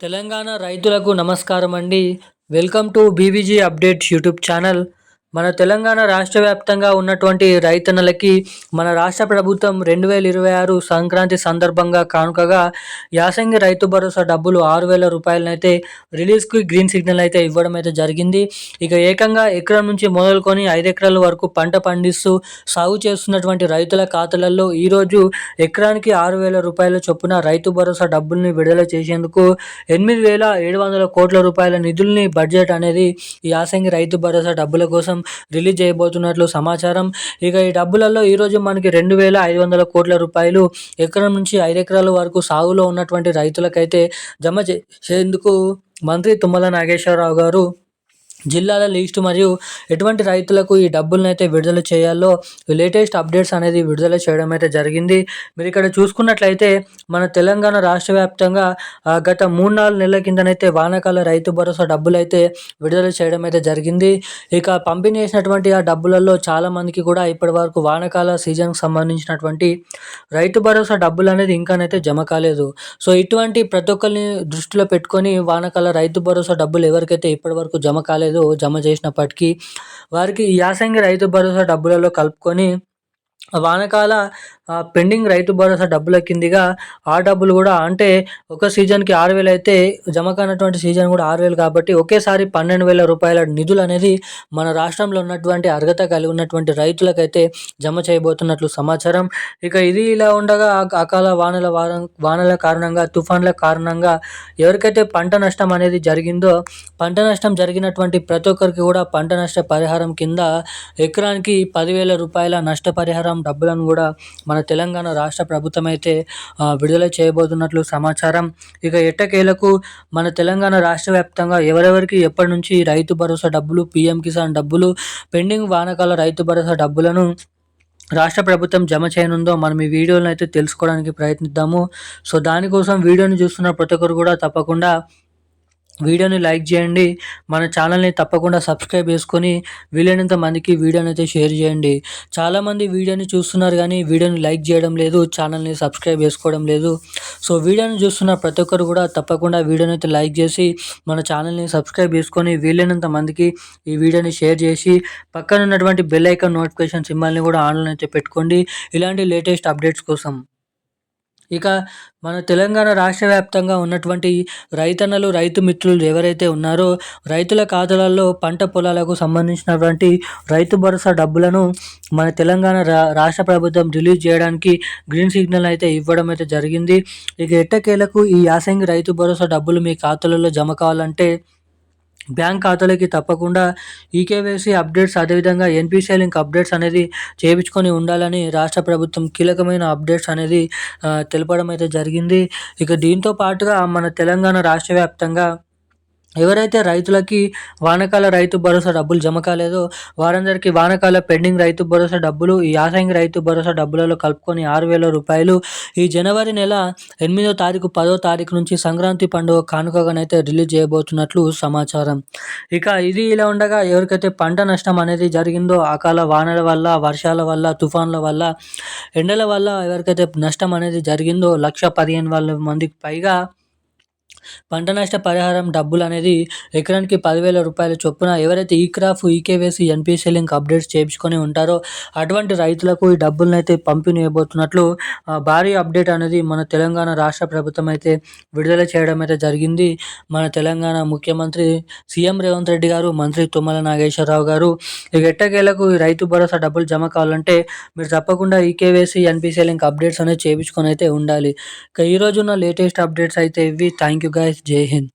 తెలంగాణ రైతులకు నమస్కారం అండి welcome to BVG updates YouTube channel. మన తెలంగాణ రాష్ట్ర వ్యాప్తంగా ఉన్నటువంటి రైతన్నలకి మన రాష్ట్ర ప్రభుత్వం రెండు వేల ఇరవై ఆరు సంక్రాంతి సందర్భంగా కానుకగా యాసంగి రైతు భరోసా డబ్బులు ఆరు వేల రూపాయలనైతే రిలీజ్కి గ్రీన్ సిగ్నల్ అయితే ఇవ్వడం అయితే జరిగింది. ఇక ఏకంగా ఎకరం నుంచి మొదలుకొని ఐదు ఎకరాల వరకు పంట పండిస్తూ సాగు చేస్తున్నటువంటి రైతుల ఖాతాలలో ఈరోజు ఎకరానికి ఆరు వేల రూపాయల చొప్పున రైతు భరోసా డబ్బుల్ని విడుదల చేసేందుకు ఎనిమిది వేల ఏడు వందల కోట్ల రూపాయల నిధుల్ని బడ్జెట్ అనేది ఈ యాసంగి రైతు భరోసా డబ్బుల కోసం రిలీజ్ చేయబోతున్నట్లు సమాచారం. ఇక ఈ డబ్బులలో ఈరోజు మనకి రెండు వేల ఐదు వందల కోట్ల రూపాయలు ఎకరం నుంచి ఐదు ఎకరాల వరకు సాగులో ఉన్నటువంటి రైతులకైతే జమ చేసేందుకు మంత్రి తుమ్మల నాగేశ్వరరావు గారు జిల్లాల లిస్ట్ మరియు ఎటువంటి రైతులకు ఈ డబ్బులను అయితే విడుదల చేయాలో లేటెస్ట్ అప్డేట్స్ అనేది విడుదల చేయడం అయితే జరిగింది. మీరు ఇక్కడ చూసుకున్నట్లయితే మన తెలంగాణ రాష్ట్ర వ్యాప్తంగా గత మూడు నాలుగు నెలల కిందనైతే వానాకాల రైతు భరోసా డబ్బులు అయితే విడుదల చేయడం అయితే జరిగింది. ఇక పంపిణీ చేసినటువంటి ఆ డబ్బులలో చాలామందికి కూడా ఇప్పటి వరకు వానాకాల సీజన్కి సంబంధించినటువంటి రైతు భరోసా డబ్బులు అనేది ఇంకానైతే జమ కాలేదు. సో ఇటువంటి ప్రతి ఒక్కరిని దృష్టిలో పెట్టుకొని వానాకాల రైతు భరోసా డబ్బులు ఎవరికైతే ఇప్పటి వరకు జమ కాలేదు లేదు జమ చేసినప్పటికీ. వారికి యాసంగి రైతు భరోసా డబ్బులలో కలుపుకొని వానకాల పెండింగ్ రైతు భరోసా డబ్బుల కిందిగా ఆ డబ్బులు కూడా అంటే ఒక సీజన్కి ఆరు వేలు అయితే జమ కానటువంటి సీజన్ కూడా ఆరు వేలు కాబట్టి ఒకేసారి పన్నెండు వేల రూపాయల నిధులు అనేది మన రాష్ట్రంలో ఉన్నటువంటి అర్హత కలిగి ఉన్నటువంటి రైతులకైతే జమ చేయబోతున్నట్లు సమాచారం. ఇక ఇది ఇలా ఉండగా అకాల వానల వారం వానల కారణంగా తుఫాన్ల కారణంగా ఎవరికైతే పంట నష్టం అనేది జరిగిందో పంట నష్టం జరిగినటువంటి ప్రతి ఒక్కరికి కూడా పంట నష్ట పరిహారం కింద ఎకరానికి పదివేల రూపాయల నష్టపరిహారం డబ్బులను కూడా మన తెలంగాణ రాష్ట్ర ప్రభుత్వం అయితే విడుదల చేయబోతున్నట్లు సమాచారం. ఇక ఎట్టకేలకు మన తెలంగాణ రాష్ట్ర వ్యాప్తంగా ఎవరెవరికి ఎప్పటి నుంచి రైతు భరోసా డబ్బులు పీఎం కిసాన్ డబ్బులు పెండింగ్ వానకాల రైతు భరోసా డబ్బులను రాష్ట్ర ప్రభుత్వం జమ చేయనుందో మనం ఈ వీడియోలను అయితే తెలుసుకోవడానికి ప్రయత్నిద్దాము. సో దానికోసం వీడియోని చూస్తున్న ప్రతి ఒక్కరు కూడా తప్పకుండా వీడియోని లైక్ చేయండి. మన ఛానల్ని తప్పకుండా సబ్స్క్రైబ్ చేసుకొని వీలైనంత మందికి వీడియోని అయితే షేర్ చేయండి. చాలామంది వీడియోని చూస్తున్నారు కానీ వీడియోని లైక్ చేయడం లేదు ఛానల్ని సబ్స్క్రైబ్ చేసుకోవడం లేదు. సో వీడియోని చూస్తున్న ప్రతి ఒక్కరు కూడా తప్పకుండా వీడియోని అయితే లైక్ చేసి మన ఛానల్ని సబ్స్క్రైబ్ చేసుకొని వీలైనంత మందికి ఈ వీడియోని షేర్ చేసి పక్కన ఉన్నటువంటి బెల్ ఐకాన్ నోటిఫికేషన్ సింబల్ని కూడా ఆన్లైన్ అయితే పెట్టుకోండి. ఇలాంటి లేటెస్ట్ అప్డేట్స్ కోసం. ఇక మన తెలంగాణ రాష్ట్ర వ్యాప్తంగా ఉన్నటువంటి రైతన్నలు రైతు మిత్రులు ఎవరైతే ఉన్నారో రైతుల ఖాతాలలో పంట పొలాలకు సంబంధించినటువంటి రైతు భరోసా డబ్బులను మన తెలంగాణ రా రాష్ట్ర ప్రభుత్వం రిలీజ్ చేయడానికి గ్రీన్ సిగ్నల్ అయితే ఇవ్వడం అయితే జరిగింది. ఇక ఎట్టకేలకు ఈ యాసంగి రైతు భరోసా డబ్బులు మీ ఖాతాలలో జమ కావాలంటే బ్యాంక్ ఖాతాలకి తప్పకుండా ఈకేవైసీ అప్డేట్స్ అదేవిధంగా ఎన్పిసిఐ లింక్ అప్డేట్స్ అనేది చేయించుకొని ఉండాలని రాష్ట్ర ప్రభుత్వం కీలకమైన అప్డేట్స్ అనేది తెలపడం అయితే జరిగింది. ఇక దీంతో పాటుగా మన తెలంగాణ రాష్ట్ర వ్యాప్తంగా ఎవరైతే రైతులకి వానకాల రైతు భరోసా డబ్బులు జమ కాలేదో వారందరికీ వానకాల పెండింగ్ రైతు భరోసా డబ్బులు ఈ యాసంగి రైతు భరోసా డబ్బులలో కలుపుకొని ఆరు వేల రూపాయలు. ఈ జనవరి నెల ఎనిమిదో తారీఖు పదో తారీఖు నుంచి సంక్రాంతి పండుగ కానుకగానైతే రిలీజ్ చేయబోతున్నట్లు సమాచారం. ఇక ఇది ఇలా ఉండగా ఎవరికైతే పంట నష్టం అనేది జరిగిందో అకాల వానల వల్ల వర్షాల వల్ల తుఫాన్ల వల్ల ఎండల వల్ల ఎవరికైతే నష్టం అనేది జరిగిందో లక్ష పదిహేను వందల మందికి పైగా పంట నష్ట పరిహారం డబ్బులు అనేది ఎకరానికి పదివేల రూపాయల చొప్పున ఎవరైతే ఈ crop eKYC NPC link updates చేయించుకొని ఉంటారో అటువంటి రైతులకు ఈ డబ్బులను అయితే పంపిణీ ఇవ్వబోతున్నట్లు భారీ అప్డేట్ అనేది మన తెలంగాణ రాష్ట్ర ప్రభుత్వం అయితే విడుదల చేయడం అయితే జరిగింది. మన తెలంగాణ ముఖ్యమంత్రి సీఎం రేవంత్ రెడ్డి గారు మంత్రి తుమ్మల నాగేశ్వరరావు గారు ఇక ఎట్టకేలకు రైతు భరోసా డబ్బులు జమ కావాలంటే మీరు తప్పకుండా ఈకేవేసి ఎన్పిసి లింక్ అప్డేట్స్ అనేది చేయించుకొని అయితే ఉండాలి. ఇక ఈరోజు ఉన్న లేటెస్ట్ అప్డేట్స్ అయితే ఇవి. Thank you guys. Jai Hind.